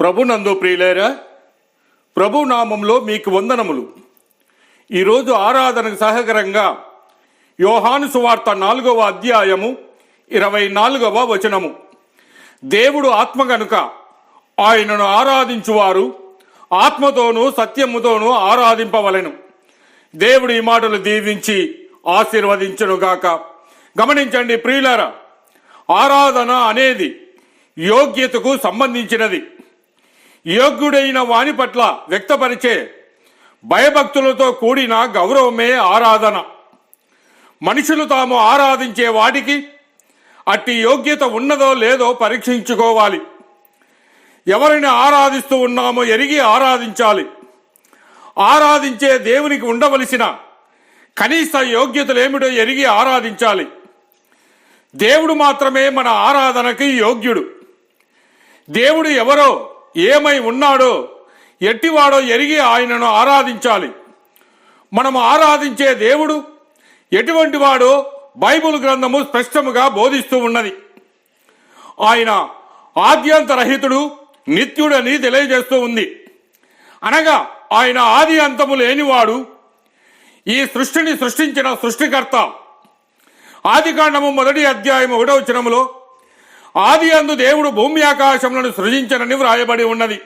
ప్రభునందు ప్రియులేరా ప్రభు నామంలో మీకు వందనములు. ఈరోజు ఆరాధనకు సహకరంగా యోహాను సువార్త నాలుగవ అధ్యాయము ఇరవై నాలుగవ వచనము. దేవుడు ఆత్మ గనుక ఆయనను ఆరాధించువారు ఆత్మతోనూ సత్యముతోనూ ఆరాధింపవలెను. దేవుడు ఈ మాటలు దీవించి ఆశీర్వదించునుగాక. గమనించండి ప్రియులారా ఆరాధన అనేది యోగ్యతకు సంబంధించినది. యోగ్యుడైన వాని పట్ల వ్యక్తపరిచే భయభక్తులతో కూడిన గౌరవమే ఆరాధన. మనుషులు తాము ఆరాధించే వాటికి అట్టి యోగ్యత ఉన్నదో లేదో పరీక్షించుకోవాలి. ఎవరిని ఆరాధిస్తూ ఉన్నామో ఎరిగి ఆరాధించాలి. ఆరాధించే దేవునికి ఉండవలసిన కనీస యోగ్యతలేమిటో ఎరిగి ఆరాధించాలి. దేవుడు మాత్రమే మన ఆరాధనకి యోగ్యుడు. దేవుడు ఎవరో ఏమై ఉన్నాడో ఎట్టివాడో ఎరిగి ఆయనను ఆరాధించాలి. మనము ఆరాధించే దేవుడు ఎటువంటి వాడో బైబిల్ గ్రంథము స్పష్టముగా బోధిస్తూ ఉన్నది. ఆయన ఆద్యంతరహితుడు నిత్యుడని తెలియజేస్తూ ఉంది. అనగా ఆయన ఆది అంతము లేనివాడు ఈ సృష్టిని సృష్టించిన సృష్టికర్త. ఆదికాండము మొదటి అధ్యాయం ఒకటో వచనములో ఆది అందు దేవుడు భూమి ఆకాశములను సృజించనని వ్రాయబడి ఉన్నది.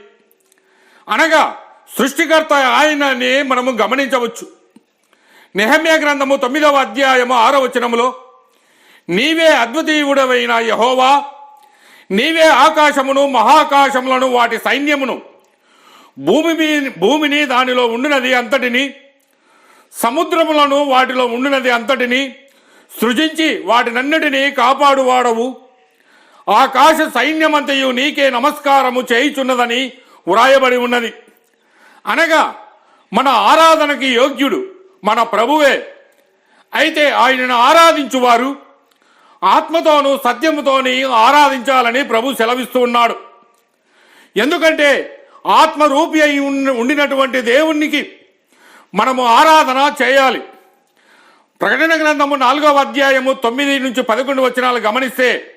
అనగా సృష్టికర్త ఆయనని మనము గమనించవచ్చు. నెహమ్య గ్రంథము తొమ్మిదవ అధ్యాయము ఆరవచనములో నీవే అద్వితీయుడవైన యహోవా నీవే ఆకాశమును మహాకాశములను వాటి సైన్యమును భూమి భూమిని దానిలో ఉండినది అంతటిని సముద్రములను వాటిలో ఉండినది అంతటిని సృజించి వాటినన్నిటినీ కాపాడువాడవు. ఆకాశ సైన్యమంతయు నీకే నమస్కారము చేయుచున్నదని వ్రాయబడి ఉన్నది. అనగా మన ఆరాధనకి యోగ్యుడు మన ప్రభువే. అయితే ఆయనను ఆరాధించువారు ఆత్మతోనూ సత్యముతోని ఆరాధించాలని ప్రభు సెలవిస్తూ ఉన్నాడు. ఎందుకంటే ఆత్మరూపి అయి ఉండినటువంటి దేవునికి మనము ఆరాధన చేయాలి. ప్రకటన గ్రంథము నాలుగవ అధ్యాయము తొమ్మిది నుంచి పదకొండు వచనాలు గమనిస్తే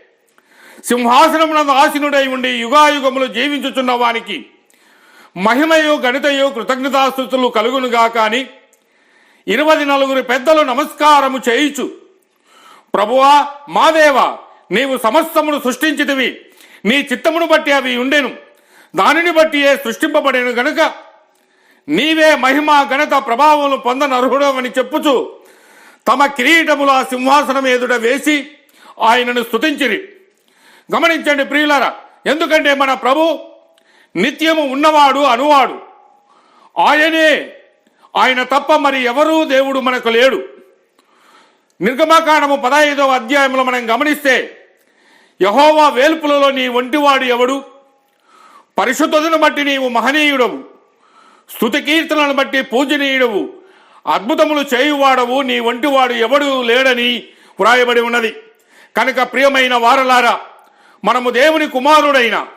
సింహాసనమునందు ఆసీనుడై ఉండి యుగాయుగములు జీవించుచున్న వానికి మహిమయో గణితయో కృతజ్ఞతాస్థుతులు కలుగునుగా కాని ఇరవై నలుగురు పెద్దలు నమస్కారము చేయుచు ప్రభువా మాదేవ నీవు సమస్తమును సృష్టించితివి నీ చిత్తమును బట్టి అవి ఉండెను దానిని బట్టి సృష్టింపబడేను గనుక నీవే మహిమ గణత ప్రభావములు పొందనర్హుడవని చెప్పుచు తమ కిరీటములు ఆ సింహాసనం ఎదుట వేసి ఆయనను స్తుతించిరి. గమనించండి ప్రియులారా. ఎందుకంటే మన ప్రభు నిత్యము ఉన్నవాడు అనువాడు. ఆయనే. ఆయన తప్ప మరి ఎవరూ దేవుడు మనకు లేడు. నిర్గమాకాండము పదహైదవ అధ్యాయంలో మనం గమనిస్తే యహోవా వేల్పులలో నీ ఒంటివాడు ఎవడు? పరిశుద్ధతను బట్టి నీవు మహనీయుడవు. స్థుతి కీర్తనలను బట్టి పూజనీయుడవు. అద్భుతములు చేయువాడవు. నీ ఒంటివాడు ఎవడు లేడని వ్రాయబడి ఉన్నది. కనుక ప్రియమైన వారలారా మనము దేవుని కుమారుడైన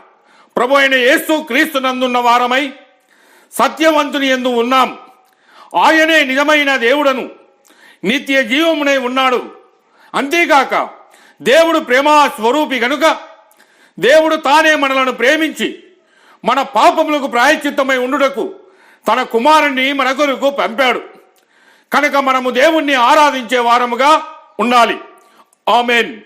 ప్రభు అయిన యేసు క్రీస్తు నందున్న వారమై సత్యవంతుని ఎందు ఉన్నాం. ఆయనే నిజమైన దేవుడను నిత్య జీవమునై ఉన్నాడు. అంతేకాక దేవుడు ప్రేమా స్వరూపి గనుక దేవుడు తానే మనలను ప్రేమించి మన పాపములకు ప్రాయశ్చిత్తమై ఉండుటకు తన కుమారుణ్ణి మన కొరకు పంపాడు. కనుక మనము దేవుణ్ణి ఆరాధించే వారముగా ఉండాలి. ఆమెన్.